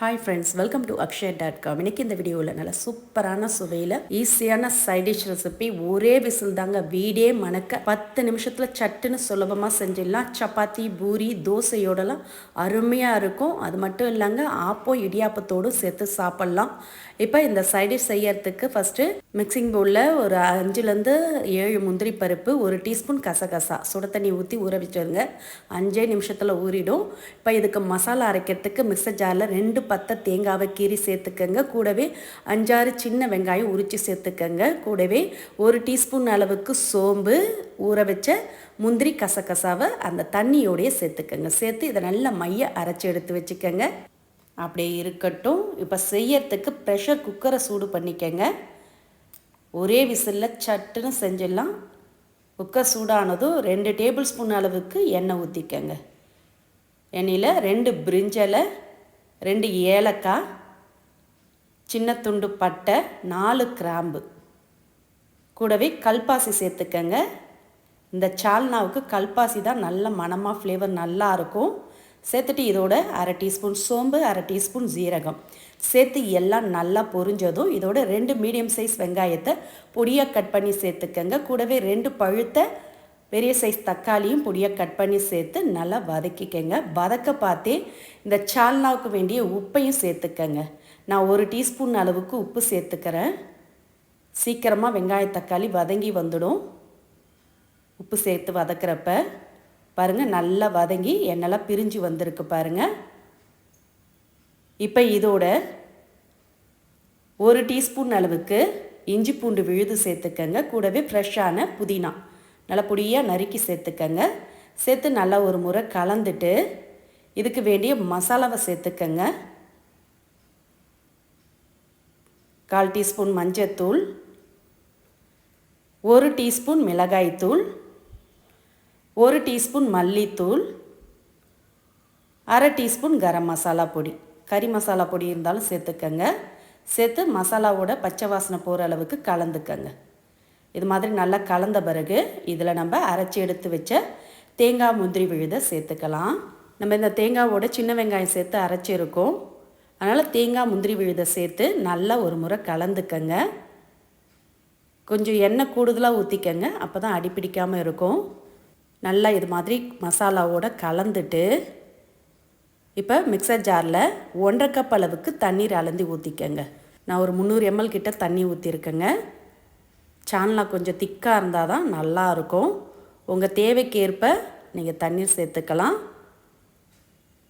Hi friends welcome to Akshay dot com இன்னைக்கு இந்த வீடியோவில் நல்ல சூப்பரான சுவையில் ஈஸியான சைடிஷ் ரெசிபி ஒரே விசில் தாங்க வீடே மணக்க பத்து நிமிஷத்தில் சட்டுன்னு சுலபமாக செஞ்சிடலாம். சப்பாத்தி பூரி தோசையோடலாம் அருமையாக இருக்கும். அது மட்டும் இல்லைங்க ஆப்போ இடியாப்பத்தோடும் சேர்த்து சாப்பிட்லாம். இப்போ இந்த சைடிஷ் செய்யறதுக்கு ஃபஸ்ட்டு மிக்சிங் பவுலில் ஒரு அஞ்சுலேருந்து ஏழு முந்திரி பருப்பு ஒரு டீஸ்பூன் கசகசா. சுட தண்ணி ஊற்றி ஊற வச்சுருங்க. அஞ்சே நிமிஷத்தில் ஊறிடும். இப்போ இதுக்கு மசாலா அரைக்கிறதுக்கு மிக்சர் ஜாரில் ரெண்டு பத்தை தேங்காவை கீறி சேர்த்துக்கங்க. கூடவே அஞ்சாறு சின்ன வெங்காயம் உரித்து சேர்த்துக்கங்க. கூடவே ஒரு டீஸ்பூன் அளவுக்கு சோம்பு ஊற வச்ச முந்திரி கசகசாவை அந்த தண்ணியோடையே சேர்த்துக்கங்க. சேர்த்து இதை நல்லா மைய அரைச்சி எடுத்து வச்சுக்கோங்க. அப்படியே இருக்கட்டும். இப்போ செய்யறதுக்கு ப்ரெஷர் குக்கரை சூடு பண்ணிக்கங்க. ஒரே விசிலில் சட்டுன்னு செஞ்சிடலாம். குக்கர் சூடானதும் ரெண்டு டேபிள் ஸ்பூன் அளவுக்கு எண்ணெய் ஊற்றிக்கங்க எண்ணெயில் ரெண்டு பிரிஞ்சலை ரெண்டு ஏலக்காய் சின்ன துண்டு பட்டை நாலு கிராம்பு. கூடவே கல்பாசி சேர்த்துக்கங்க. இந்த சால்னாவுக்கு கல்பாசி தான் நல்ல மணமாக ஃப்ளேவர் நல்லா இருக்கும். சேர்த்துட்டு இதோட அரை டீஸ்பூன் சோம்பு அரை டீஸ்பூன் ஜீரகம் சேர்த்து எல்லாம் நல்லா பொரிஞ்சதும் இதோட ரெண்டு மீடியம் சைஸ் வெங்காயத்தை பொடியாக கட் பண்ணி சேர்த்துக்கங்க. கூடவே ரெண்டு பழுத்த பெரிய சைஸ் தக்காளியும் பொடியாக கட் பண்ணி சேர்த்து நல்லா வதக்கிக்கங்க. வதக்க பார்த்தே இந்த சால்னாவுக்கு வேண்டிய உப்பையும் சேர்த்துக்கங்க. நான் ஒரு டீஸ்பூன் அளவுக்கு உப்பு சேர்த்துக்கிறேன். சீக்கிரமாக வெங்காய தக்காளி வதங்கி வந்துடும். உப்பு சேர்த்து வதக்கிறப்ப பாருங்கள் நல்லா வதங்கி என்னெல்லாம் பிரிஞ்சு வந்திருக்கு பாருங்கள் இப்போ இதோட ஒரு டீஸ்பூன் அளவுக்கு இஞ்சி பூண்டு விழுது சேர்த்துக்கங்க. கூடவே ஃப்ரெஷ்ஷான புதினா. நல்லா பொடியாக நறுக்கி சேர்த்துக்கங்க. சேர்த்து நல்லா ஒரு முறை கலந்துட்டு இதுக்கு வேண்டிய மசாலாவை சேர்த்துக்கங்க. கால் டீஸ்பூன் மஞ்சத்தூள் ஒரு டீஸ்பூன் மிளகாய்த்தூள் ஒரு டீஸ்பூன் மல்லித்தூள் அரை டீஸ்பூன் கரம் மசாலா பொடி. கறி மசாலா பொடி இருந்தாலும் சேர்த்துக்கங்க. சேர்த்து மசாலாவோட பச்சை வாசனை போகிற அளவுக்கு கலந்துக்கங்க. இது மாதிரி நல்லா கலந்த பிறகு இதில் நம்ம அரைச்சி எடுத்து வச்ச தேங்காய் முந்திரி விழுதை சேர்த்துக்கலாம். நம்ம இந்த தேங்காவோட சின்ன வெங்காயம் சேர்த்து அரைச்சிருக்கோம். அதனால் தேங்காய் முந்திரி விழுதை சேர்த்து நல்லா ஒரு முறை கலந்துக்கங்க. கொஞ்சம் எண்ணெய் கூடுதலாக ஊற்றிக்கங்க அப்போ தான் அடிப்பிடிக்காமல் இருக்கும். நல்லா இது மாதிரி மசாலாவோட கலந்துட்டு இப்போ மிக்சர் ஜாரில் ஒன்றரை கப் அளவுக்கு தண்ணீர் அலந்தி ஊற்றிக்கங்க நான் ஒரு முந்நூறு எம்எல் கிட்ட தண்ணி ஊற்றிருக்கேங்க சால்னா கொஞ்சம் திக்காக இருந்தால் தான் நல்லாயிருக்கும் உங்கள் தேவைக்கேற்ப நீங்கள் தண்ணீர் சேர்த்துக்கலாம்.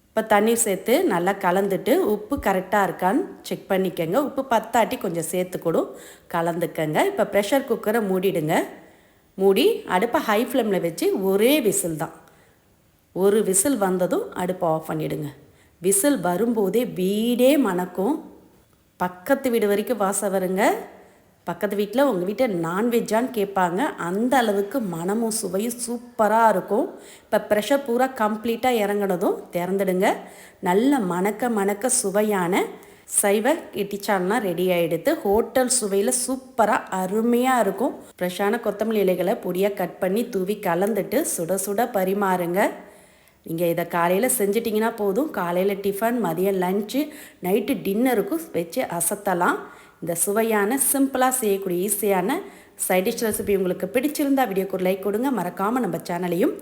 இப்போ தண்ணீர் சேர்த்து நல்லா கலந்துட்டு உப்பு கரெக்டாக இருக்கான்னு செக் பண்ணிக்கோங்க. உப்பு பத்தாட்டி கொஞ்சம் சேர்த்துக்கூடும் கலந்துக்கங்க. இப்போ ப்ரெஷர் குக்கரை மூடிடுங்க. மூடி அடுப்பை ஹை ஃப்ளேமில் வச்சு ஒரே விசில் தான். ஒரு விசில் வந்ததும் அடுப்பை ஆஃப் பண்ணிவிடுங்க விசில் வரும்போதே வீடே மணக்கும். பக்கத்து வீடு வரைக்கும் வாசம் வருங்க. பக்கத்து வீட்டில் உங்கள் வீட்டில் நான்வெஜ்ஜான்னு கேட்பாங்க. அந்த அளவுக்கு மனமும் சுவையும் சூப்பராக இருக்கும். இப்போ ப்ரெஷர் பூரா கம்ப்ளீட்டாக இறங்கினதும் திறந்துடுங்க. நல்ல மணக்க மணக்க சுவையான சைவ இட்டிச்சால்னா ரெடி ஆகிடுது ஹோட்டல் சுவையில் சூப்பராக அருமையாக இருக்கும். ஃப்ரெஷ்ஷான கொத்தமல்லி இலைகளை பொடியாக கட் பண்ணி தூவி கலந்துட்டு சுட சுட பரிமாறுங்க. நீங்கள் இதை காலையில் செஞ்சிட்டிங்கன்னா போதும். காலையில் டிஃபன் மதியம் லஞ்சு நைட்டு டின்னருக்கும் வச்சு அசத்தலாம். இந்த சுவையான சிம்பிளாக செய்யக்கூடிய ஈஸியான சைட் டிஷ் ரெசிபி உங்களுக்கு பிடிச்சிருந்தா வீடியோக்கு ஒரு லைக் கொடுங்க. மறக்காமல் நம்ம சேனலையும்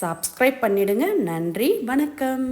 சப்ஸ்கிரைப் பண்ணிவிடுங்க நன்றி வணக்கம்.